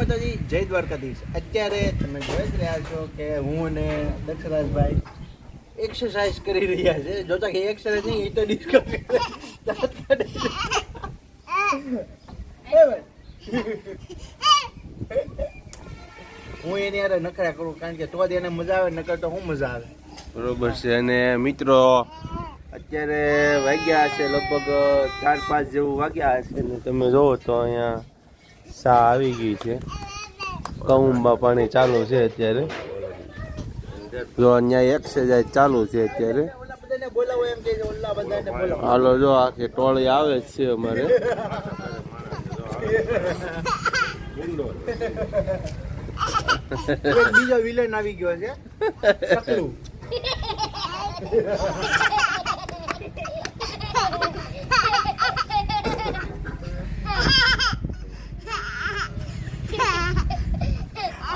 માતાજી, જય દ્વારકાધીશ અત્યારે તમે જોઈ જ રહ્યા છો કે હું અને દક્ષરાજભાઈ એક્સરસાઇઝ કરી રહ્યા છે જોતા કે એક્સરસાઇઝ નહીં એ તો ડિસ્કો દાંત કાઢે છે. એ ભાઈ. હું એની હારે નખરા કરું, કારણ કે તો જ એને મજા આવે, નકર તો હું મજા આવે બરોબર છે અને મિત્રો, અત્યારે વાગ્યા હશે લગભગ ચાર પાંચ જેવું વાગ્યા હશે તમે જોવો તો અહીંયા સા આવી ગઈ છે. કઉંબા પાણી ચાલુ છે અત્યારે. જો અહીંયા એક્સરસાઇઝ ચાલુ છે અત્યારે. હાલો જો આખી ટોળી આવે જ છે અમારે. બીજો વિલન આવી ગયો છે.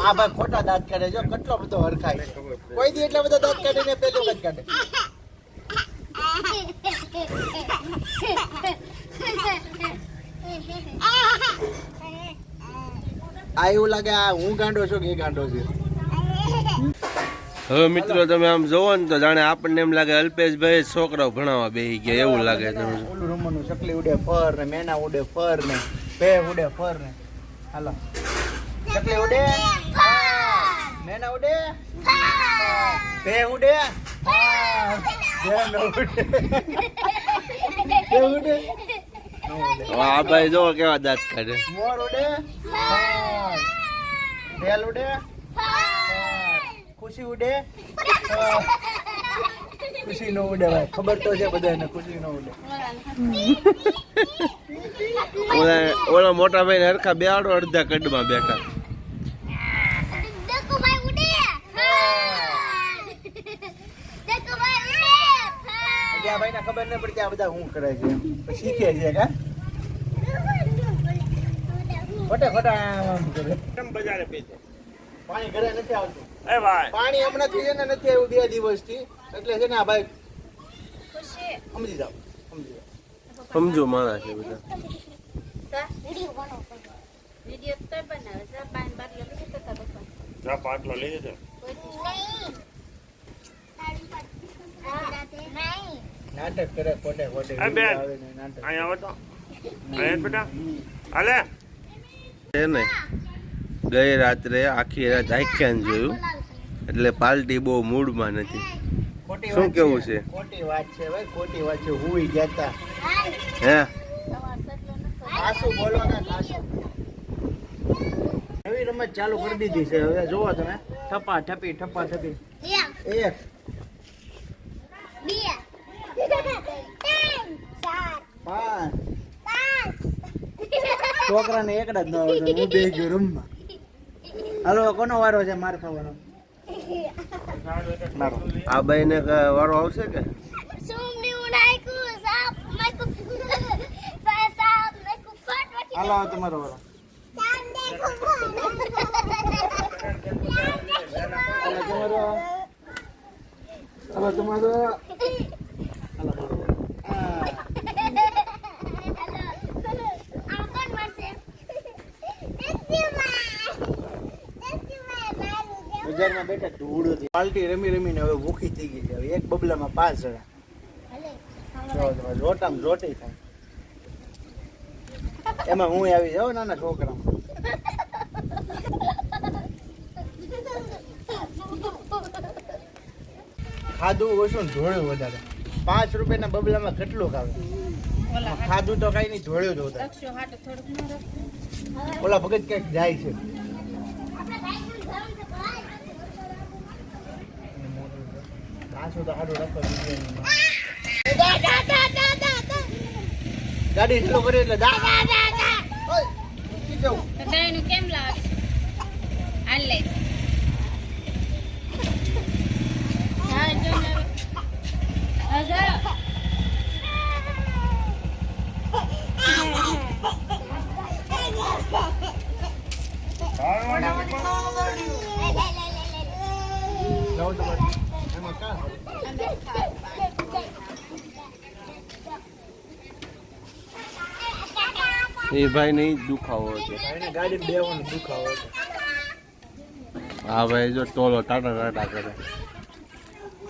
આ ભાઈ ખોટા દાંત કાઢે જો કેટલો બધો હરખાય કોઈ દી એટલા બધા દાંત કાઢે ને પેલો જ કાઢે. આ એવું લાગે આ હું ગાંડો છું કે એ ગાંડો છે. હવે મિત્રો તમે આમ જોવો ને તો જાણે આપણને એમ લાગે અલ્પેશભાઈ છોકરાઓ ભણાવવા બેસી ગયા એવું લાગે તમે ઓલું રમવાનું ચકલી ઉડે ફર ને મેના ઉડે ફર ને પે ઉડે ફર ને. હાલો. ચકલી ઉડે. મેના ઉડે? પે ઉડે? મેના ઉડે? આ ભાઈ જો કેવા દાંત કાઢે. મોર ઉડે? બેલ ઉડે? ખુશી ઉડે? ખુશી નો ઉડે ભાઈ. ખબર તો છે બધાને ખુશી નો ઉડે. ઓલા ઓલા મોટા ભાઈ હરખા બેહાડો અડધા કડમાં બેઠા એટલે આ ભાઈને ખબર ન પડતી આ બધા શું કરે છે. પછી શીખે છે કા? ખોટા ખોટા આમ કરે. પાણી ઘરે નથી આવતું. પાણી હમણાં થી છે ને નથી આવ્યું બે દિવસથી. એટલે છે ને આ ભાઈ સમજી જાવ સમજી જાવ સમજો માણસ છે બધા. વીડિયો તો બનાવે છે પાન બાટલો નથી કરતા પપ્પા નાટક કરે ખોટે ખોટે આ બેન. કોટે ને નાટક. અહીંયા આવો તો. અહીંયા બેટા. હાલે. છે ને ગઈ રાત્રે આખી રાત આખ્યાન જોયું એટલે પાલટી બહુ મૂડમાં નથી. શું કેવું છે? ખોટી વાત છે ભાઈ ખોટી વાત છે. હુઈ જતા હે? આસુ બોલો ને આસુ નવી રમત ચાલુ કરી દીધી છે. હવે જોવો તમે. ઠપા ઠપી ઠપા ઠપી. એક. પાંચ છોકરાને એકડા જ ન આવડે હું બે ગયો રૂમમાં. હાલો કોનો વારો છે માર ખાવાનો? મારો. આ ભાઈ ને વારો આવશે કે? હાલો તમારો વારો. હાલો તમારો. હાલો તમારો. બજારમાં બેઠા ધૂળ હતી. પાલટી રમી રમીને હવે ભૂખી થઈ ગઈ છે. હવે એક બબલામાં પાંચ જણા. જોટામ જોટી થાય. એમાં હું આવી જાઉં નાના છોકરા ખાધું ઓછું ને ધોળ્યું વધારે. પાંચ રૂપિયાના બબલામાં કેટલું ખાવે? ખાધું તો કઈ નહીં ધોળ્યું જ વધારે. દક્ષો હાટો થોડુંક ન રાખે. ઓલા ભગત ક્યાંક જાય છે પાછું તો સારું રાખો બીજું ગાડી સ્લો કરી એટલે દા. ઓય, ઊંચી જાઉં. તો કેમ લાગે? હાલ લે. હા જો ને. હજાર? એ ભાઈ નહીં દુખાવો બેવાનો દુખાવો છે હા ભાઈ જો ટોલો ટાટા ટાટા કરે.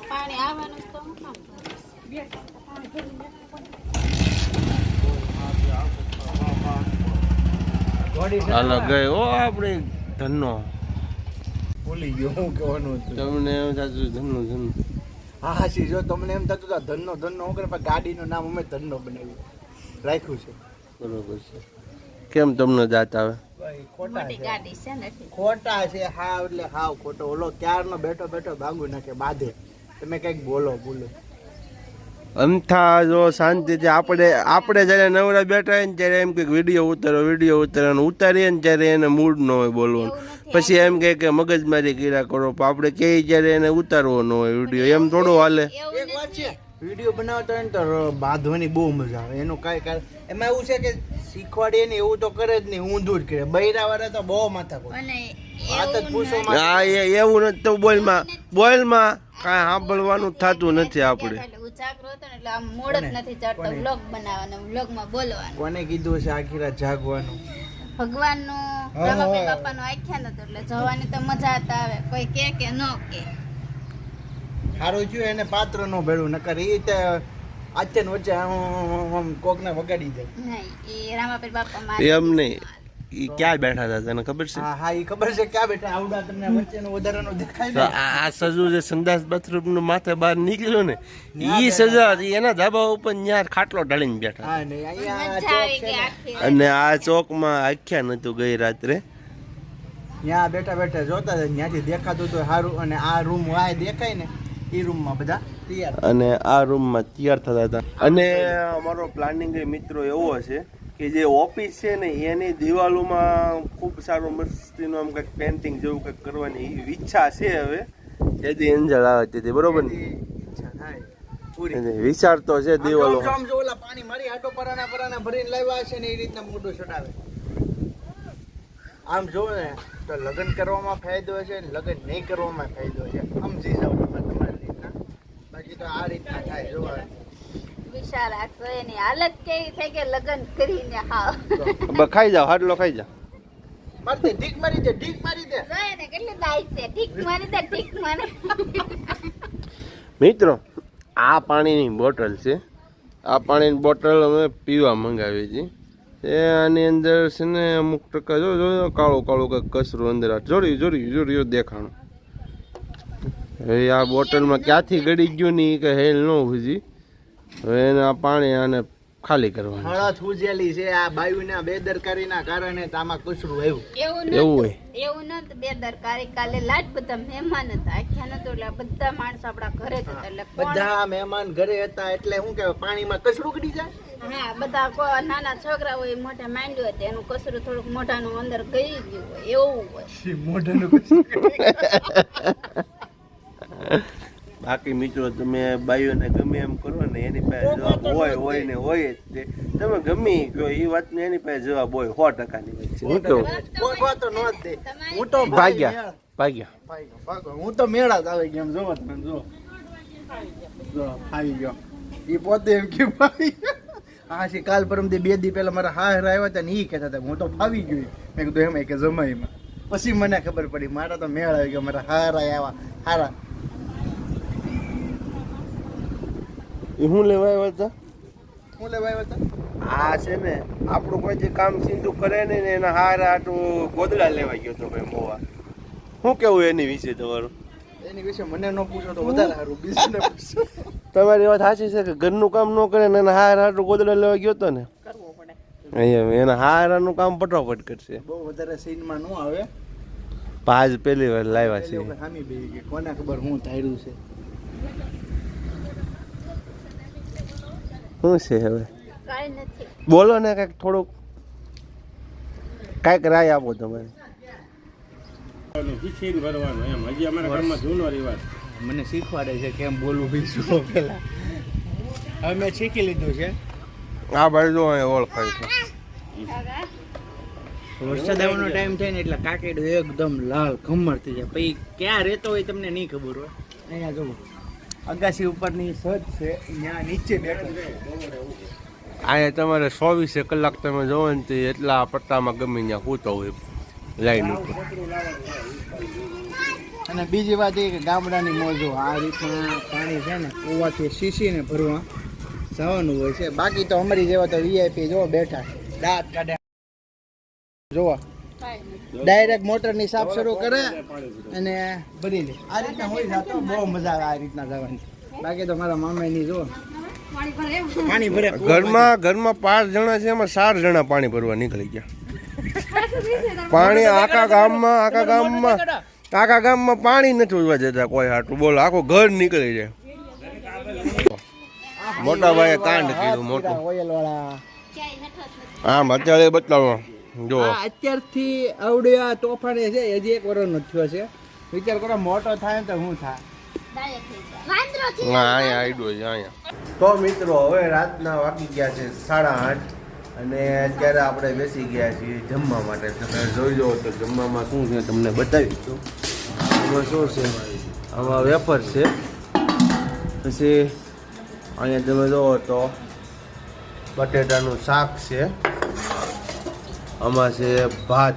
પાણી આવવાનું તો ગઈ ઓ આપણે ધનનો. ભૂલી ગયો હું કહેવાનું હતું. તમને એમ થતું ધનનો ધન. હા હાસી જો તમને એમ થતું હતું ધનનો ધનનો હું કરે પણ ગાડીનું નામ અમે ધનનો બનાવ્યું. રાખ્યું છે. બરોબર છે. કેમ તમને જાત આવે? ભાઈ ખોટા છે. ગાડી છે ને એટલે. ખોટા છે હાવ એટલે હાવ ખોટો. ઓલો ક્યારનો બેઠો બેઠો ભાંગુ નાખે બાંધે. તમે કંઈક બોલો બોલો. અમથા જો શાંતિથી આપણે આપણે જ્યારે નવરા બેઠા હોય ને ત્યારે એમ કંઈક વીડિયો ઉતારો વીડિયો ઉતારો અને ઉતારીએ ને ત્યારે એને મૂડ ન હોય બોલવાનું. પછી એમ કહે કે મગજમારી કર્યા કરો પણ આપણે કહે જ્યારે એને ઉતારવો ન હોય વીડિયો એમ થોડો હાલે. એક વાત છે વીડિયો બનાવતા હોય ને તો બાંધવાની બહુ મજા આવે. એનું કાંઈ કારણ એમાં એવું છે કે શીખવાડીએ ને એવું તો કરે જ નહીં ઊંધું જ કરે. બૈરા વાળા તો બહુ માથા. હા એ એવું નથી તો બોલમાં બોલમાં કાંઈ સાંભળવાનું થતું નથી આપણે. ઉજાગરો હતો ને એટલે આમ મોડ જ નથી ચડતો વ્લોગ બનાવવાનો વ્લોગમાં બોલવાનું. કોને કીધું છે આખી રાત જાગવાનું? ભગવાનનું હા. બાપાનું આખ્યાન હતું એટલે જવાની તો મજા જ આવે કોઈ કે કે ન કે. સારું થયું એને પાત્ર નો ભેળું નકર એ તે આચે ને વચ્ચે આમ કોકને વગાડી દે. નહીં એ રામાપીર બાપા એમ નહીં એ ક્યાં બેઠા હતા તને ખબર છે? હા હા એ ખબર છે ક્યાં બેઠા? આવડા તમને વચ્ચેનો વધારાનો દેખાય તો આ સજુ જે સંદાસ બાથરૂમનું માથે બહાર નીકળ્યો ને ઈ સજા હતી. એના ધાબા ઉપર ન્યાર ખાટલો ઢાળીને બેઠા અને આ ચોક આવી છે ગઈ અને આ ચોકમાં આખ્યાન હતું ગઈ રાત્રે. ત્યાં બેઠા બેઠા જોતા હતા ત્યાંથી દેખાતું તો સારું. અને આ રૂમ વાય દેખાય ને એ રૂમમાં બધા તૈયાર. અને આ રૂમમાં તૈયાર થતા હતા. અને અમારો પ્લાનિંગ મિત્રો એવો છે કે જે ઓફિસ છે ને એની દિવાલોમાં ખૂબ સારું મસ્તીનું આમ કંઈક પેન્ટિંગ જેવું કંઈક કરવાની ઈચ્છા છે હવે. જેથી અંજળ આવે તેથી બરોબર ને? ઈચ્છા થાય. પૂરી. વિચાર તો છે દિવાલો. આમ આમ જો ઓલા પાણી મારી આટો પરાના પરાના ભરીને લાવ્યા છે ને એ રીતના મોઢું ચડાવે. આમ જો ને તો લગ્ન કરવામાં ફાયદો છે ને લગ્ન નહીં કરવામાં ફાયદો છે. સમજી જાવ તમે તમારી રીતના. બાકી તો આ રીતના થાય જો આ. વિશાલ રાખશો એની હાલત કેવી થઈ કે લગ્ન કરીને હાવ બ- ખાઈ જાઓ હાટલો ખાઈ જાવ મારી દે ઢીક મારી દે ઢીક મારી દે. જોયે ને કેટલી દાઈ છે? ઠીક મારી દે ઠીક મારે મિત્રો આ પાણીની બોટલ છે. આ પાણીની બોટલ અમે પીવા મંગાવી હતી એ આની અંદર છે ને અમુક ટકા જો જો કાળું કાળું કંઈક કચરું અંદર આ જોડ્યું જોડ્યું જોડ્યું દેખાણું. હવે આ બોટલમાં ક્યાંથી ગળી ગયું ને એ કે હેલ ન ભૂજી હવે એને આ પાણી આને ખાલી કરવાનું હળદ ઉજેલી છે આ બાયુના બેદરકારીના કારણે તો આમાં કચરું આવ્યું. એવું એવું હોય. એવું ન બેદરકારી કાલે લાટ બધા મહેમાન હતા. આખ્યા નતો એટલે બધા માણસો આપણા ઘરે હતા એટલે બધા મહેમાન ઘરે હતા એટલે શું કે પાણીમાં કચરું ઉગડી જાય? હા બધા નાના છોકરા હોય મોઢે માંડ્યું હતા એનું કચરું થોડુંક મોઢાનું અંદર ગઈ ગયું હોય. એવું હોય. મોઢાનું કચરું? બાકી મિત્રો તમે બાઈઓને ગમે એમ કરો ને એની પાસે જવાબ હોય હોય ને હોય જ તે. તમે ગમે કયો કહો એ વાતનો એની પાસે જવાબ હોય સો ટકાની વાત છે. હું કહું હું તો ભાઈ ભાગ્યા ભાગ્યા. હું તો મેળા જ આવી ગયો એમ જોવો તમે જો. જો આવી ગયો. એ પોતે એમ કે ભાઈ ગયો. હા છે કાલ પરમ દે બે દી પહેલા મારા હાર આવ્યા હતા ને એ કહેતા હતા હું તો ફાવી ગયો. મેં કીધું એમ કે જમાઈમાં. પછી મને ખબર પડી મારા તો મેળ આવી ગયો મારા હાર આવ્યા હારા એ હું લેવા આવ્યા હતા હું લેવા આવ્યા હતા આ છે ને આપણું કોઈ જે કામ સિંધુ કરે ને ને એના હાર આટું ગોદડા લેવા ગયો તો ભાઈ મોવા. શું કેવું એની વિશે તમારું? એની વિશે મને ન પૂછો તો વધારે સારું બીજું પૂછો. તમારી વાત સાચી છે કે ઘરનું કામ ન કરે ને એના હાર આટું ગોદડા લેવા ગયો તો ને? કરવું અહીંયા એના હારાનું કામ ફટાફટ કરશે. બહુ વધારે સીનમાં ન આવે. પાજ પહેલી વાર લાવ્યા છે. વખત બેહી ગઈ. કોને ખબર હું ધાર્યું છે? શું છે હવે? કાંઈ નથી. બોલો ને કંઈક થોડુંક. કાંઈક રાય આપો તમારે શીખીને ભરવાનું એમ હજી અમારા ઘરમાં જૂનો રિવાજ મને શીખવાડે છે કેમ બોલવું બીજું પેલા. હવે મેં શીખી લીધું છે. આ ભાઈ જો અહીંયા ઓળખાય છે. વરસાદ આવવાનો ટાઈમ થાય ને એટલે કાકેડું એકદમ લાલ ખમર થઈ જાય. પછી ક્યાં રહેતો હોય તમને નહીં ખબર હોય. અહીંયા જુઓ. અગાસી ઉપરની સજ છે ત્યાં નીચે બેઠો અહીંયા તમારે ચોવીસે કલાક તમે જોવો ને તે એટલા પટ્ટામાં ગમે ત્યાં કૂતો હોય લાઈન ઉપર. અને બીજી વાત એ કે ગામડાની મોજો આ રીતના પાણી છે ને કૂવાથી શીશીને ભરવા જવાનું હોય છે. બાકી તો અમારી જેવા તો વીઆઈપી જો બેઠા દાંત કાઢે. જોવા. ડાયરેક્ટ મોટરની સાફ શરૂ કરે અને ભરી લે. આ રીતના હોય જાતો બહુ મજા આવે આ રીતના જવાની. બાકી તો મારા મામાની જો. પાણી ભરે. ઘરમાં ઘરમાં પાંચ જણા છે એમાં ચાર જણા પાણી ભરવા નીકળી ગયા. પાણી આખા ગામમાં આખા ગામમાં આખા ગામમાં પાણી નથી ઉજવા જતા કોઈ હાટું. બોલો આખો ઘર નીકળી જાય. મોટા ભાઈએ કાંડ કીધું મોટું. આમ અત્યારે બતાવો. જો. અત્યારથી અત્યારથી આવડ્યા તોફાન છે હજી એક વર્ષનો થયો છે. વિચાર કરો મોટો થાય ને તો હું થાય? હા અહીંયા આઈડો છે અહીંયા. તો મિત્રો હવે રાતના વાગી ગયા છે સાડા આઠ અને અત્યારે આપણે બેસી ગયા છીએ જમવા માટે. તમે જોઈ જુઓ તો જમવામાં શું છે તમને બતાવીશું એમાં શું છે? આમાં વેફર છે. પછી અહીંયા તમે જુઓ તો બટેટાનું શાક છે. આમાં છે ભાત.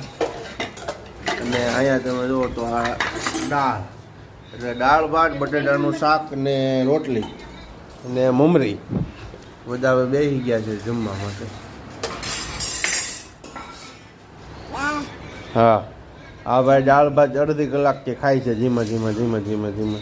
અને અહીંયા તમે જુઓ તો આ દાળ. એટલે દાળ, ભાત, બટેટાનું શાક ને રોટલી અને મમરી. બધા હવે બેસી ગયા છે જમવા માટે. હા. આ ભાઈ દાળ, ભાત અડધી કલાકથી ખાય છે. ધીમે ધીમે ધીમે ધીમે ધીમે.